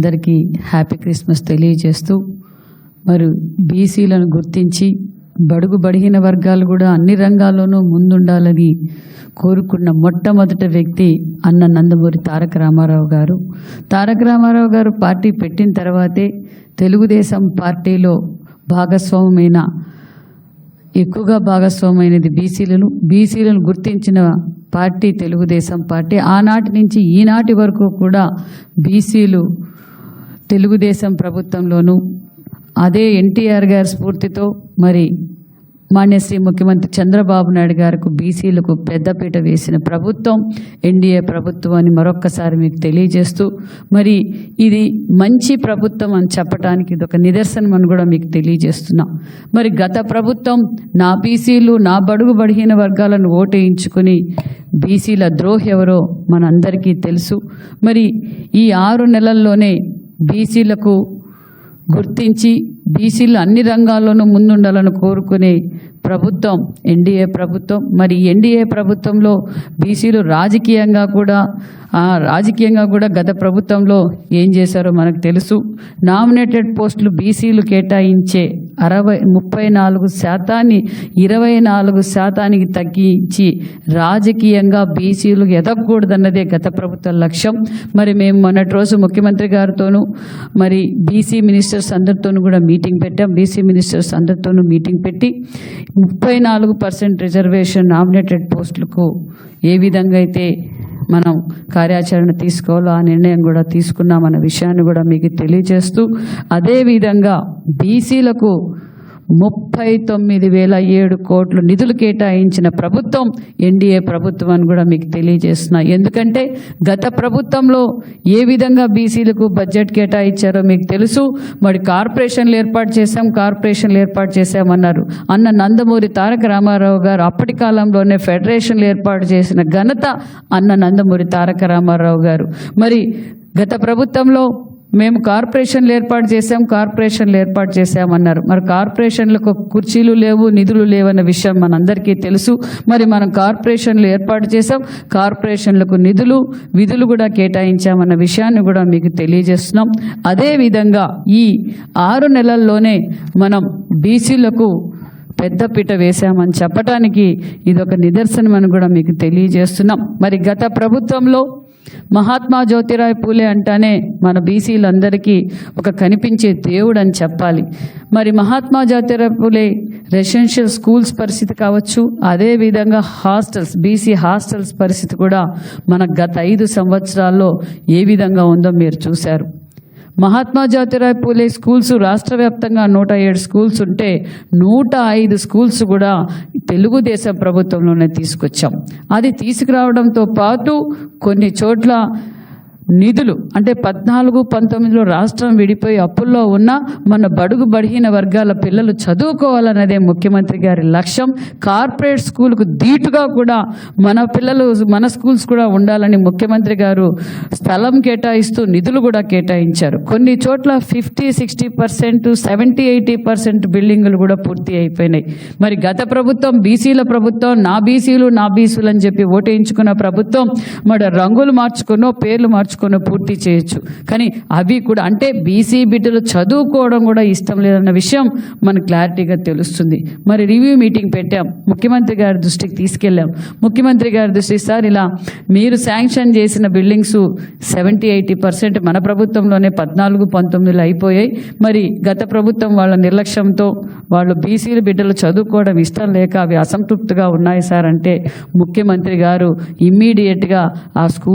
అందరికీ happy Christmas తెలియజేస్తూ మరి బీసీలను గుర్తించి బడుగు బడిగిన వర్గాలు కూడా అన్ని రంగాల్లోనూ ముందుండాలని కోరుకున్న మొట్టమొదటి వ్యక్తి అన్న నందమూరి తారక రామారావు గారు. తారక రామారావు గారు పార్టీ పెట్టిన తర్వాతే తెలుగుదేశం పార్టీలో భాగస్వామ్యమైన ఎక్కువగా భాగస్వామైనది బీసీలను బీసీలను గుర్తించిన పార్టీ తెలుగుదేశం పార్టీ. ఆనాటి నుంచి ఈనాటి వరకు కూడా బీసీలు తెలుగుదేశం ప్రభుత్వంలోనూ అదే ఎన్టీఆర్ గారి స్ఫూర్తితో మరి మాన్యశ్రీ ముఖ్యమంత్రి చంద్రబాబు నాయుడు గారికి బీసీలకు పెద్దపీట వేసిన ప్రభుత్వం ఎన్డీఏ ప్రభుత్వం అని మరొక్కసారి మీకు తెలియజేస్తూ మరి ఇది మంచి ప్రభుత్వం అని చెప్పడానికి ఇది ఒక నిదర్శనం అని కూడా మీకు తెలియజేస్తున్నాం. మరి గత ప్రభుత్వం నా బీసీలు నా బడుగు బడిహీన వర్గాలను ఓటేయించుకుని బీసీల ద్రోహి ఎవరో మనందరికీ తెలుసు. మరి ఈ ఆరు నెలల్లోనే బీసీలకు గుర్తించి బీసీలు అన్ని రంగాల్లోనూ ముందుండాలని కోరుకునే ప్రభుత్వం ఎన్డీఏ ప్రభుత్వం. మరి ఎన్డీఏ ప్రభుత్వంలో బీసీలు రాజకీయంగా కూడా రాజకీయంగా కూడా గత ప్రభుత్వంలో ఏం చేశారో మనకు తెలుసు. నామినేటెడ్ పోస్టులు బీసీలు కేటాయించే అరవై ముప్పై నాలుగు శాతాన్ని ఇరవై నాలుగు శాతానికి తగ్గించి రాజకీయంగా బీసీలు ఎదగకూడదన్నదే గత ప్రభుత్వ లక్ష్యం. మరి మేము మొన్నటి రోజు ముఖ్యమంత్రి గారితోనూ మరి బీసీ మినిస్టర్స్ అందరితోనూ కూడా మీటింగ్ పెట్టాం. బీసీ మినిస్టర్స్ అందరితోనూ మీటింగ్ పెట్టి ముప్పై నాలుగు పర్సెంట్ రిజర్వేషన్ నామినేటెడ్ పోస్టులకు ఏ విధంగా అయితే మనం కార్యాచరణ తీసుకోవాలో ఆ నిర్ణయం కూడా తీసుకున్నామన్న విషయాన్ని కూడా మీకు తెలియజేస్తూ అదేవిధంగా బీసీలకు ముప్పై తొమ్మిది వేల ఏడు కోట్లు నిధులు కేటాయించిన ప్రభుత్వం ఎన్డీఏ ప్రభుత్వం అని కూడా మీకు తెలియజేస్తున్నా. ఎందుకంటే గత ప్రభుత్వంలో ఏ విధంగా బీసీలకు బడ్జెట్ కేటాయించారో మీకు తెలుసు. మరి కార్పొరేషన్లు ఏర్పాటు చేశాం కార్పొరేషన్లు ఏర్పాటు చేశామన్నారు. అన్న నందమూరి తారక రామారావు గారు అప్పటి కాలంలోనే ఫెడరేషన్లు ఏర్పాటు చేసిన ఘనత అన్న నందమూరి తారక రామారావు గారు. మరి గత ప్రభుత్వంలో మేము కార్పొరేషన్లు ఏర్పాటు చేశాం కార్పొరేషన్లు ఏర్పాటు చేశామన్నారు. మరి కార్పొరేషన్లకు కుర్చీలు లేవు నిధులు లేవన్న విషయం మనందరికీ తెలుసు. మరి మనం కార్పొరేషన్లు ఏర్పాటు చేశాం కార్పొరేషన్లకు నిధులు విధులు కూడా కేటాయించామన్న విషయాన్ని కూడా మీకు తెలియజేస్తున్నాం. అదేవిధంగా ఈ ఆరు నెలల్లోనే మనం బీసీలకు పెద్దపీట వేశామని చెప్పటానికి ఇదొక నిదర్శనం అని కూడా మీకు తెలియజేస్తున్నాం. మరి గత ప్రభుత్వంలో మహాత్మా జ్యోతిరాయ్ పూలే అంటానే మన బీసీలందరికీ ఒక కనిపించే దేవుడు అని చెప్పాలి. మరి మహాత్మా జ్యోతిరాయ్ పూలే రెసిడెన్షియల్ స్కూల్స్ పరిస్థితి కావచ్చు అదేవిధంగా హాస్టల్స్ బీసీ హాస్టల్స్ పరిస్థితి కూడా మన గత ఐదు సంవత్సరాల్లో ఏ విధంగా ఉందో మీరు చూశారు. మహాత్మా జ్యోతిరాయ్ పూలే స్కూల్స్ రాష్ట్ర వ్యాప్తంగా నూట ఏడు స్కూల్స్ ఉంటే నూట ఐదు స్కూల్స్ కూడా తెలుగుదేశం ప్రభుత్వంలోనే తీసుకొచ్చాం. అది తీసుకురావడంతో పాటు కొన్ని చోట్ల నిధులు. అంటే పద్నాలుగు పంతొమ్మిదిలో రాష్ట్రం విడిపోయి అప్పుల్లో ఉన్న మన బడుగు బడిహీన వర్గాల పిల్లలు చదువుకోవాలన్నదే ముఖ్యమంత్రి గారి లక్ష్యం. కార్పొరేట్ స్కూల్కు ధీటుగా కూడా మన పిల్లలు మన స్కూల్స్ కూడా ఉండాలని ముఖ్యమంత్రి గారు స్థలం కేటాయిస్తూ నిధులు కూడా కేటాయించారు. కొన్ని చోట్ల fifty sixty percent seventy eighty percent బిల్డింగులు కూడా పూర్తి అయిపోయినాయి. మరి గత ప్రభుత్వం బీసీల ప్రభుత్వం నా బీసీలు నా బీసీలు అని చెప్పి ఓటేయించుకున్న ప్రభుత్వం మరి రంగులు మార్చుకునో పేర్లు మార్చుకునో పూర్తి చేయొచ్చు. కానీ అవి కూడా అంటే బీసీ బిడ్డలు చదువుకోవడం కూడా ఇష్టం లేదన్న విషయం మనకు క్లారిటీగా తెలుస్తుంది. మరి రివ్యూ మీటింగ్ పెట్టాం. ముఖ్యమంత్రి గారి దృష్టికి తీసుకెళ్ళాం. ముఖ్యమంత్రి గారి దృష్టికి సార్ ఇలా మీరు శాంక్షన్ చేసిన బిల్డింగ్స్ సెవెంటీ ఎయిటీ పర్సెంట్ మన ప్రభుత్వంలోనే పద్నాలుగు పంతొమ్మిదిలో అయిపోయాయి. మరి గత ప్రభుత్వం వాళ్ళ నిర్లక్ష్యంతో వాళ్ళు బీసీలు బిడ్డలు చదువుకోవడం ఇష్టం లేక అవి అసంతృప్తిగా ఉన్నాయి సార్ అంటే ముఖ్యమంత్రి గారు ఇమ్మీడియట్గా ఆ స్కూల్